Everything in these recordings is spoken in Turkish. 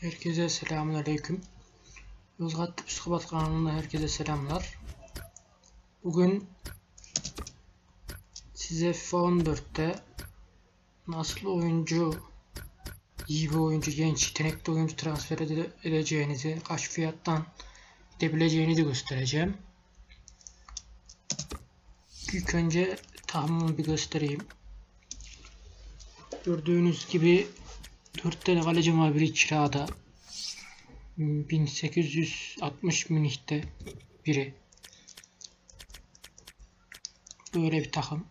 Herkese selamünaleyküm. Yozgat Psikopat kanalına herkese selamlar. Bugün size FIFA 14'te nasıl oyuncu, iyi bir oyuncu, genç, yetenekli oyuncu transfer ede- edeceğinizi, kaç fiyattan edebileceğinizi göstereceğim. İlk önce tahminimi bir göstereyim. Gördüğünüz gibi 4 tane kalecim var biri kirada. 1860 Münih'te biri. Böyle bir takım.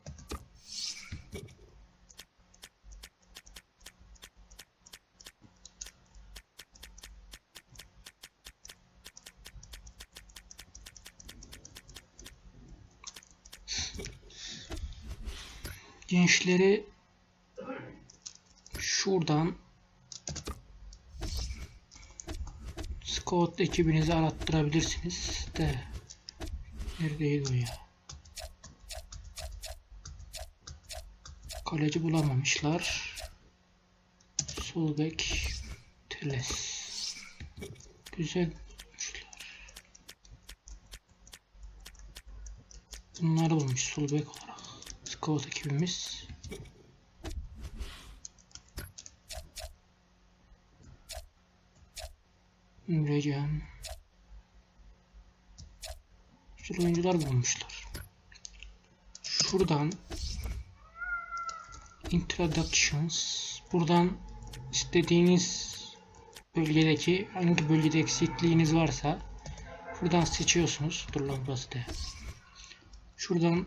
Gençleri şuradan Scout ekibinizi arattırabilirsiniz de neredeydi o ya? Kaleci bulamamışlar. Sol bek Teles. Güzel. Bunları bulmuş sol bek olarak. Scout ekibimiz. Emrecan. Güzel oyuncular bulmuşlar. Şuradan Introductions buradan istediğiniz bölgedeki hangi bölgede eksikliğiniz varsa buradan seçiyorsunuz. Dur lan burası da. Şuradan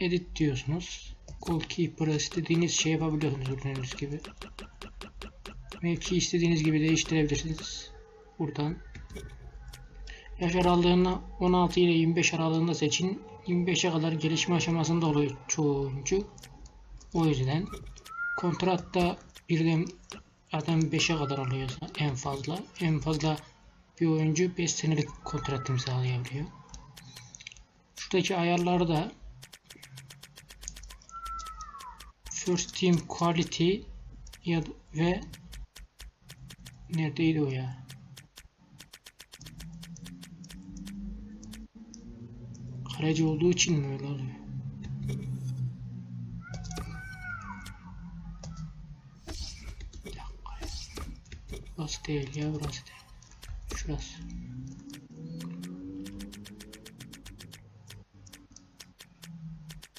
edit diyorsunuz. Goalkeeper istediğiniz şey yapabiliyorsunuz gördüğünüz gibi. Mevki istediğiniz gibi değiştirebilirsiniz. Buradan yaş aralığını 16 ile 25 aralığında seçin. 25'e kadar gelişme aşamasında oluyor çoğu oyuncu. O yüzden kontratta birden zaten 5'e kadar alıyor en fazla. En fazla bir oyuncu 5 senelik kontrat imzalayabiliyor. Şuradaki ayarları da First Team Quality ya ve neredeydi o ya? Kaleci olduğu için mi öyle oluyor? Ya. Burası değil ya burası değil. Şurası.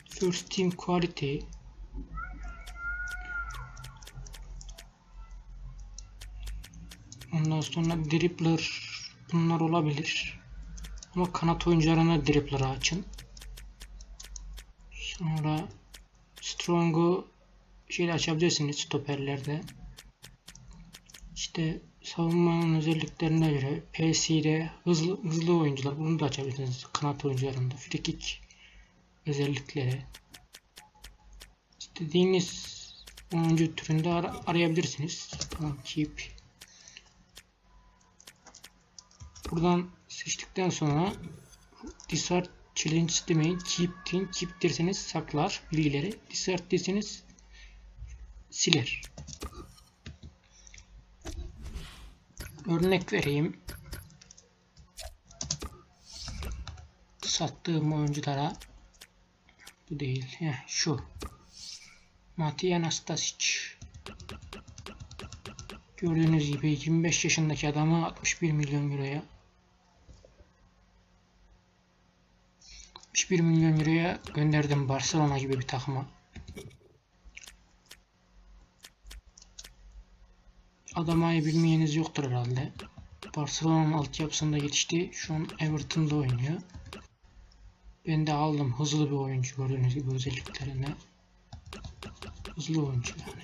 First Team Quality Ondan sonra dribbler bunlar olabilir. Ama kanat oyuncularına dribbler'ı açın. Sonra Strong'u şeyle açabilirsiniz stoperlerde. İşte savunmanın özelliklerine göre PC'de hızlı, hızlı oyuncular bunu da açabilirsiniz kanat oyuncularında. Free kick özellikleri. İstediğiniz oyuncu türünde ar arayabilirsiniz. Tamam keep. Buradan seçtikten sonra Discard Challenge demeyin. Keep din, keep derseniz saklar bilgileri. Discard derseniz siler. Örnek vereyim. Sattığım oyunculara bu değil. Heh, şu. Matija Nastasic. Gördüğünüz gibi 25 yaşındaki adamı 61 milyon euroya 61 milyon euroya gönderdim Barcelona gibi bir takıma. Adamayı bilmeyeniz yoktur herhalde. Barcelona'nın altyapısında yetişti. Şu an Everton'da oynuyor. Ben de aldım. Hızlı bir oyuncu gördüğünüz gibi özelliklerine. Hızlı oyuncu yani.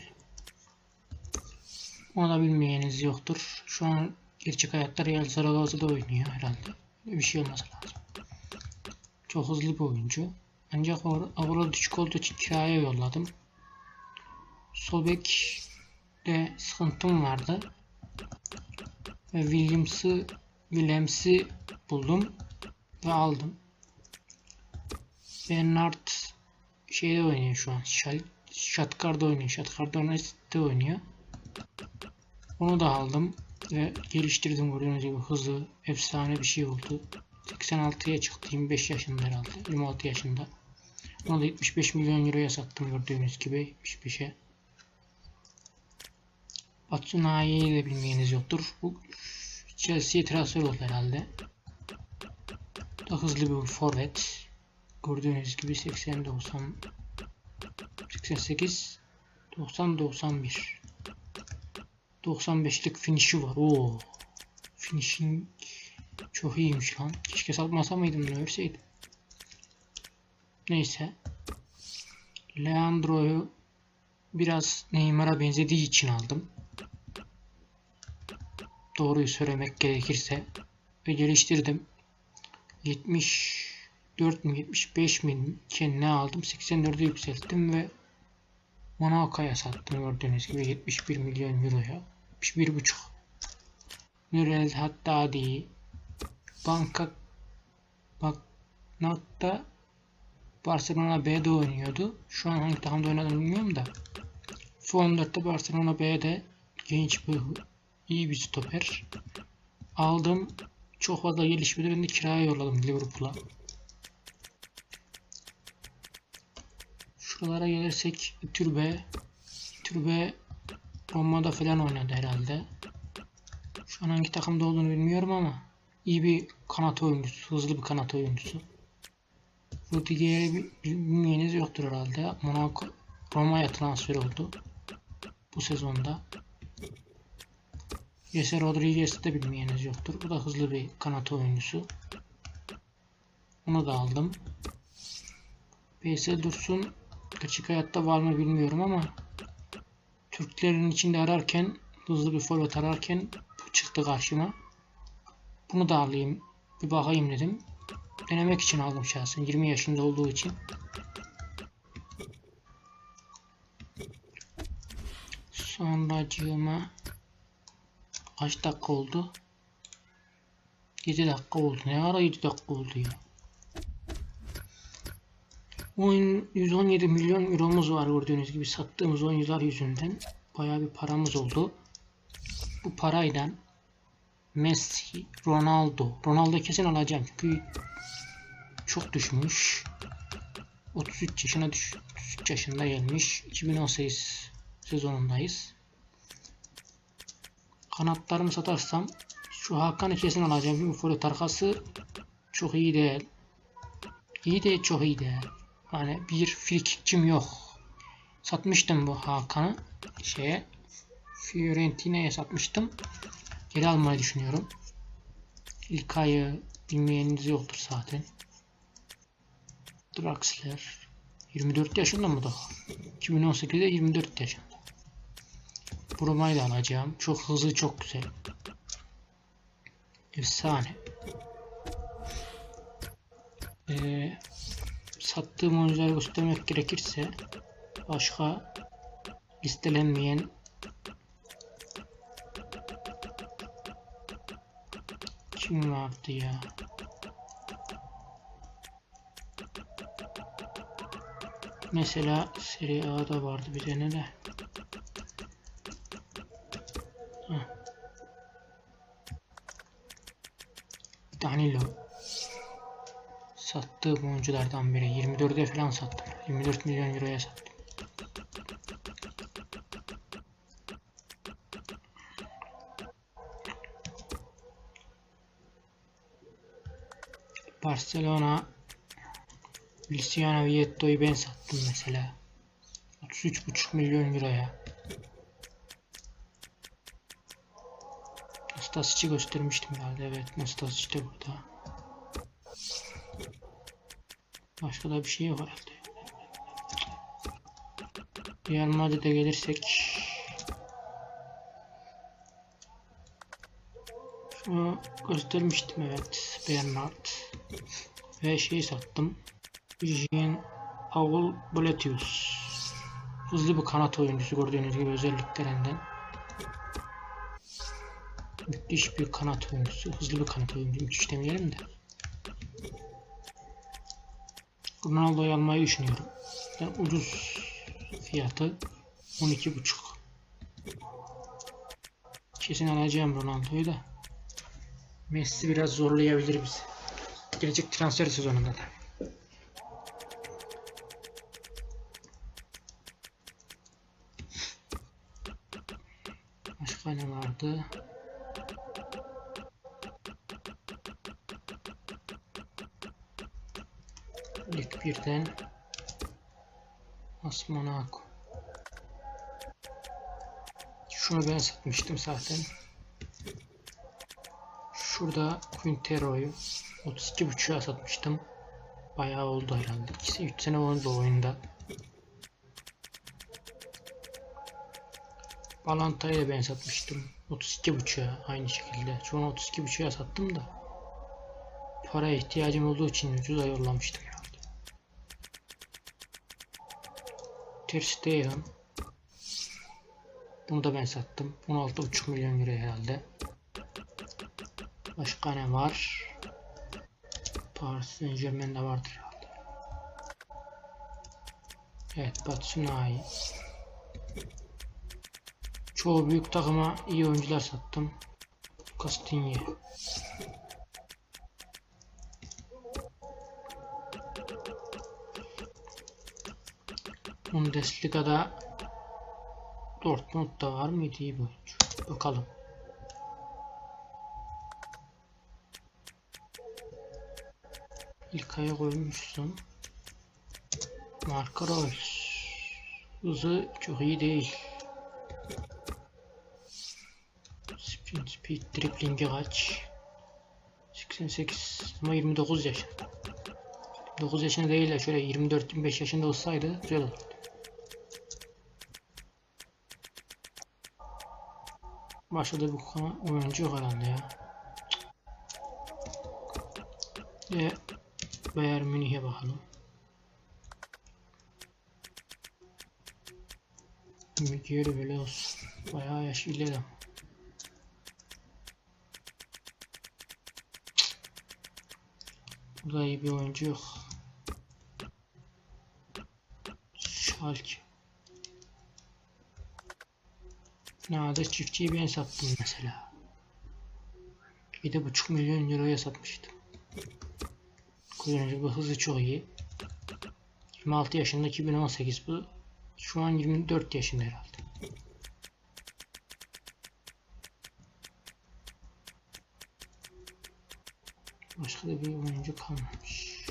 Onu da bilmeyeniz yoktur. Şu an gerçek hayatta Real Zaragoza'da oynuyor herhalde. Bir şey olması lazım. Çok hızlı bir oyuncu. Ancak Avrupa düşük olduğu için kiraya yolladım. Sol bekte sıkıntım vardı. Ve Williams'ı Williams'i buldum ve aldım. Bernard şeyde oynuyor şu an. Shotkar'da oynuyor. Shotkar'da oynuyor. Onu da aldım. Ve geliştirdim gördüğünüz gibi hızlı, efsane bir şey oldu. 86'ya çıktı 25 yaşında herhalde. 26 yaşında. Onu da 75 milyon euroya sattım gördüğünüz gibi 75'e. Batshuayi'yi de bilmeyeniz yoktur. Bu Chelsea'ye transfer oldu herhalde. Da hızlı bir forvet. Gördüğünüz gibi 80 90 88 90 91 95'lik finish'i var. Oo. Finishing çok iyiymiş lan. Keşke satmasa mıydım ne örseydim. Neyse. Leandro'yu biraz Neymar'a benzediği için aldım. Doğruyu söylemek gerekirse. Ve geliştirdim. 74 mi 75 mi iken ne aldım? 84'e yükselttim ve Monaco'ya sattım gördüğünüz gibi 71 milyon euroya. 71,5 Nurel Haddadi Banka bak Nak'ta Barcelona B'de oynuyordu. Şu an hangi takımda oynadığını bilmiyorum da. Şu 14'te Barcelona B'de genç bir iyi bir stoper. Aldım. Çok fazla gelişmedi. Ben de kiraya yolladım Liverpool'a. Şuralara gelirsek Türbe. Türbe Roma'da falan oynadı herhalde. Şu an hangi takımda olduğunu bilmiyorum ama iyi bir kanat oyuncusu, hızlı bir kanat oyuncusu. Rudiger'i bilmeyeniz yoktur herhalde. Monaco Roma'ya transfer oldu. Bu sezonda. Jesse Rodriguez'i de bilmeyeniz yoktur. Bu da hızlı bir kanat oyuncusu. Onu da aldım. Veysel Dursun gerçek hayatta var mı bilmiyorum ama Türklerin içinde ararken hızlı bir forvet ararken bu çıktı karşıma. Bunu da alayım. Bir bakayım dedim. Denemek için aldım şahsen. 20 yaşında olduğu için. Sonracığıma kaç dakika oldu? 7 dakika oldu. Ne ara 7 dakika oldu ya? Oyun 117 milyon euromuz var gördüğünüz gibi sattığımız oyuncular yüzünden bayağı bir paramız oldu. Bu parayla Messi, Ronaldo, Ronaldo kesin alacağım çünkü çok düşmüş. 33 yaşına düş 33 yaşında gelmiş. 2018 sezonundayız. Kanatlarımı satarsam şu Hakan'ı kesin alacağım. Çünkü forvet arkası çok iyi değil. İyi de çok iyi değil. Yani bir frikikçim yok. Satmıştım bu Hakan'ı şeye Fiorentina'ya satmıştım. Geri almayı düşünüyorum. İlk ayı bilmeyeniniz yoktur zaten. Draxler 24 yaşında mı daha? 2018'de 24 yaşında. Broma'yı da alacağım. Çok hızlı, çok güzel. Efsane. Ee, sattığım oyuncuları göstermek gerekirse başka listelenmeyen kim vardı ya? Mesela Serie A'da vardı bir tane de. Danilo. Sattığım oyunculardan biri. 24'e falan sattım. 24 milyon euroya sattım. Barcelona Luciano Vietto'yu ben sattım mesela. 33,5 milyon euroya. Nastasic'i göstermiştim herhalde. Evet Nastasic de burada. Başka da bir şey yok herhalde. Real Madrid'e gelirsek Şunu göstermiştim evet Bernard ve şey sattım. Jean Paul Boletius hızlı bir kanat oyuncusu gördüğünüz gibi özelliklerinden. Müthiş bir kanat oyuncusu. Hızlı bir kanat oyuncusu müthiş demeyelim de. Ronaldo'yu almayı düşünüyorum. Yani ucuz fiyatı 12.5 Kesin alacağım Ronaldo'yu da. Messi biraz zorlayabilir bizi. Gelecek transfer sezonunda da. Başka ne vardı? Lig 1'den Asmonaco. Şunu ben satmıştım zaten. Şurada Quintero'yu 32.5'a satmıştım. Bayağı oldu herhalde. 3 sene oldu oyunda. Balanta'yı da ben satmıştım. 32.5'a aynı şekilde. An 32.5'a sattım da. Paraya ihtiyacım olduğu için ucuza yollamıştım herhalde. Ter Stegen. Bunu da ben sattım. 16.5 milyon euro herhalde. Başka ne var? Paris Saint Germain'de vardır herhalde. Evet Batshuayi. Çoğu büyük takıma iyi oyuncular sattım. Castinye. Bundesliga'da Dortmund'da var mıydı iyi bir oyuncu? Bakalım. İlk aya koymuşsun. Marco Reus. Hızı çok iyi değil. Sprint speed dribling'i kaç? 88 ama 29 yaşında. 9 yaşında değil de şöyle 24-25 yaşında olsaydı güzel olurdu. Başladı bu konu oyuncu herhalde ya. Ve Bayern Münih'e bakalım. Miguel Veloz. Bayağı yaş ileri. Burada iyi bir oyuncu yok. Schalke. Nadir çiftçiyi ben sattım mesela. 7,5 milyon euroya satmıştım. Kullanıcı bu hızı çok iyi. 26 yaşında 2018 bu. Şu an 24 yaşında herhalde. Başka da bir oyuncu kalmamış.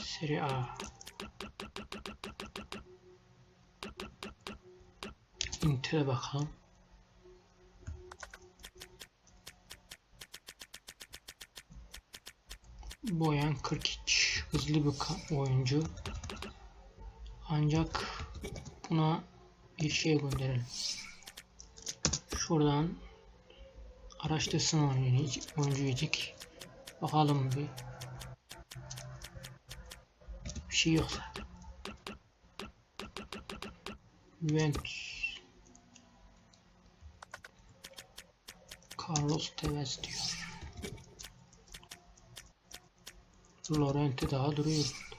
Serie A. Inter'e bakalım. Boyan 43 hızlı bir oyuncu. Ancak buna bir şey gönderelim. Şuradan araştırsın oyuncu, oyuncuycuk. Bakalım bir. Bir şey yok zaten. Juventus. Carlos Tevez diyor. Lorente daha duruyor.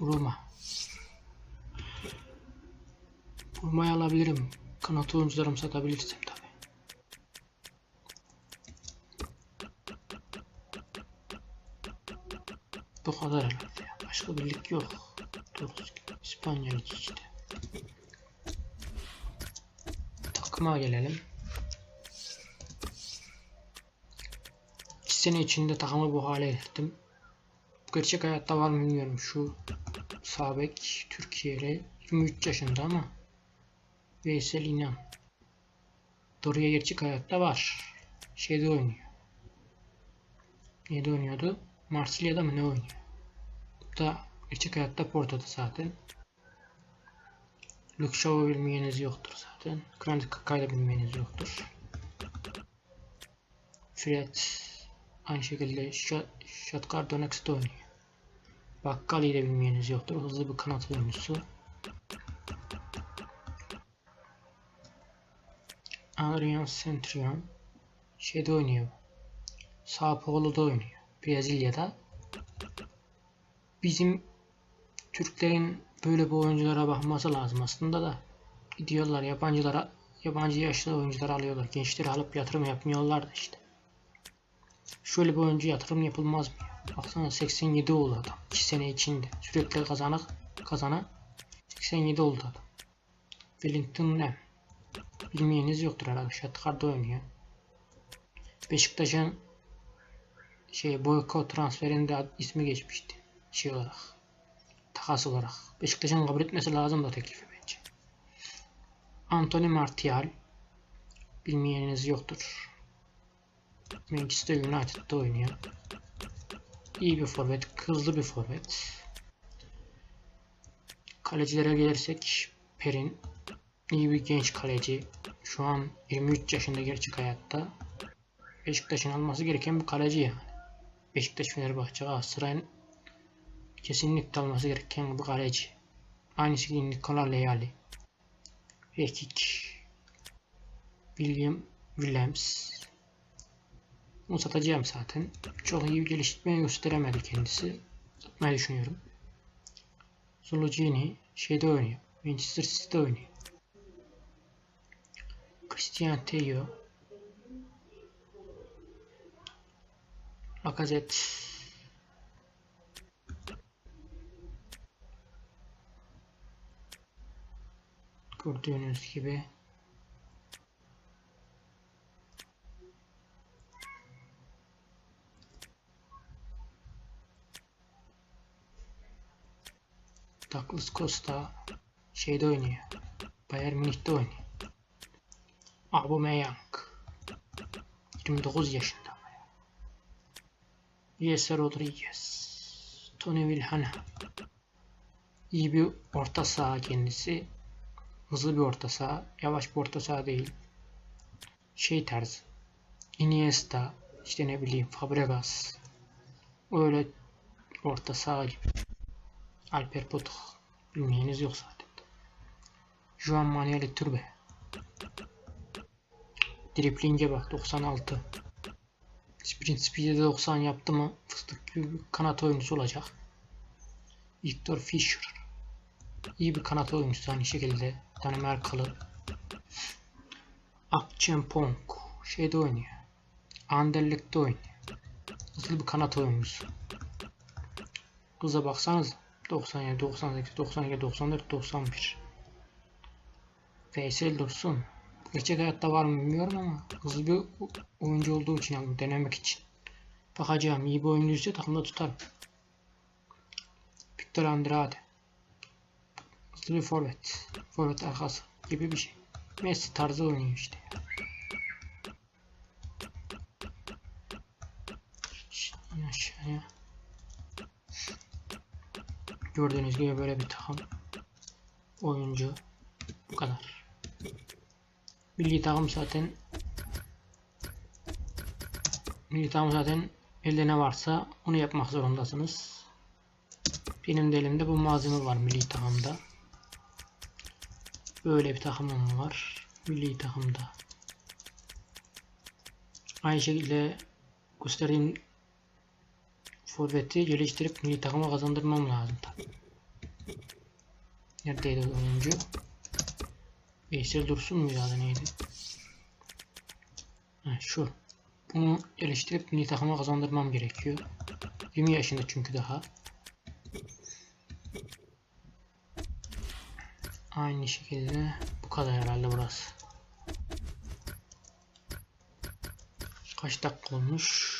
Roma. Roma'yı alabilirim. Kanat oyuncularımı satabilirsem tabi. Bu kadar herhalde. Başka bir lig yok. Doğrusu İspanya işte. Takıma gelelim. Sene içinde takımı bu hale getirdim. Gerçek hayatta var mı bilmiyorum. Şu Sabek Türkiye'li 23 yaşında ama Veysel İnan. Doruya gerçek hayatta var. Şeyde oynuyor. Neyde oynuyordu? Marsilya'da mı ne oynuyor? Bu da gerçek hayatta Porto'da zaten. Shaw'u bilmeyeniz yoktur zaten. Grant Kaka'yı da bilmeyeniz yoktur. Fred aynı şekilde Shatkar Donetsk'te oynuyor. Bakkali'yi de bilmeyeniz yoktur. Hızlı bir kanat oyuncusu. Adrian Centurion şeyde oynuyor. Sao Paulo'da oynuyor. Brezilya'da. Bizim Türklerin böyle bir oyunculara bakması lazım aslında da. Gidiyorlar yabancılara, yabancı yaşlı oyuncuları alıyorlar. Gençleri alıp yatırım yapmıyorlar da işte. Şöyle bir oyuncu yatırım yapılmaz mı? Baksana 87 oldu adam. 2 sene içinde. Sürekli kazanık kazana 87 oldu adam. Wellington ne? Bilmeyeniz yoktur herhalde. Şatkar'da oynuyor. Beşiktaş'ın şey boykot transferinde ismi geçmişti. Şey olarak. Takas olarak. Beşiktaş'ın kabul etmesi lazım da teklifi bence. Anthony Martial. Bilmeyeniniz yoktur. Manchester United'da oynuyor. İyi bir forvet, hızlı bir forvet. Kalecilere gelirsek Perin iyi bir genç kaleci. Şu an 23 yaşında gerçek hayatta. Beşiktaş'ın alması gereken bir kaleci yani. Beşiktaş, Fenerbahçe, Galatasaray'ın kesinlikle alması gereken bir kaleci. Aynı şekilde Nikola Leali. Rekik. William Williams. Bunu satacağım zaten. Çok iyi bir geliştirme gösteremedi kendisi. Satmayı düşünüyorum. Zulugini şeyde oynuyor. Manchester City'de oynuyor. Christian Teo. Lacazette. Gördüğünüz gibi Douglas Costa şeyde oynuyor. Bayern Münih'te oynuyor. Aubameyang 29 yaşında. Jesse Rodriguez Tony Wilhana iyi bir orta saha kendisi. Hızlı bir orta saha. Yavaş bir orta saha değil. Şey tarzı. Iniesta işte ne bileyim Fabregas öyle orta saha gibi. Alper Potuk. Bilmeyeniz yok zaten. Juan Manuel Iturbe. Dripling'e bak 96. Sprint speed'e 90 yaptı mı fıstık gibi kanat oyuncusu olacak. Victor Fischer. İyi bir kanat oyuncusu aynı şekilde. Danimarkalı. Akçempong. Şeyde oynuyor. Anderlecht'te oynuyor. Hızlı bir kanat oyuncusu. Kıza baksanız 97, 98, 92, 94, 91. Veysel Dursun. Gerçek hayatta var mı bilmiyorum ama hızlı bir oyuncu olduğu için aldım denemek için. Bakacağım iyi bir oyuncuysa takımda tutarım. Victor Andrade. Hızlı bir forvet. Forvet arkası gibi bir şey. Messi tarzı oynuyor işte. Gördüğünüz gibi böyle bir takım. Oyuncu. Bu kadar. Milli takım zaten Milli takım zaten elde ne varsa onu yapmak zorundasınız. Benim de elimde bu malzeme var milli takımda. Böyle bir takımım var. Milli takımda. Aynı şekilde gösterdiğim forveti geliştirip milli takıma kazandırmam lazım tabi. Neredeydi oyuncu? Veysel Dursun muydu adı neydi? Ha, şu. Bunu geliştirip milli takıma kazandırmam gerekiyor. 20 yaşında çünkü daha. Aynı şekilde bu kadar herhalde burası. Kaç dakika olmuş?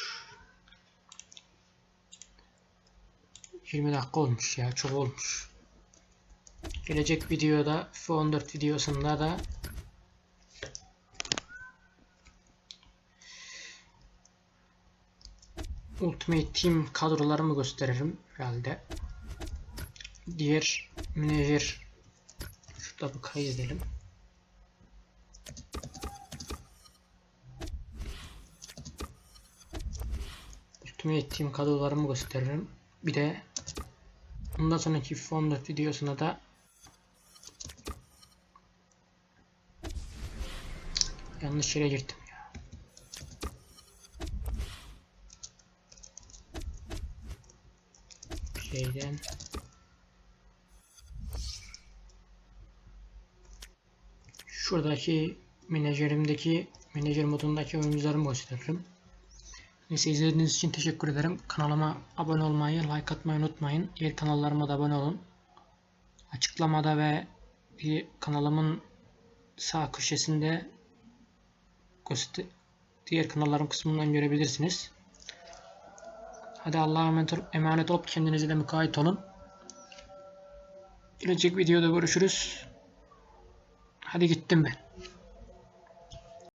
20 dakika olmuş ya çok olmuş. Gelecek videoda FIFA 14 videosunda da Ultimate Team kadrolarımı gösteririm herhalde. Diğer menajer şurada bir kaydedelim. Ultimate Team kadrolarımı gösteririm. Bir de Bundan sonraki Fondant videosuna da yanlış yere girdim. ya. Şeyden şuradaki menajerimdeki menajer modundaki oyuncularımı gösteririm. Neyse izlediğiniz için teşekkür ederim. Kanalıma abone olmayı, like atmayı unutmayın. Diğer kanallarıma da abone olun. Açıklamada ve kanalımın sağ köşesinde diğer kanallarım kısmından görebilirsiniz. Hadi Allah'a emanet, ol- emanet olup kendinize de mukayyet olun. Gelecek videoda görüşürüz. Hadi gittim ben.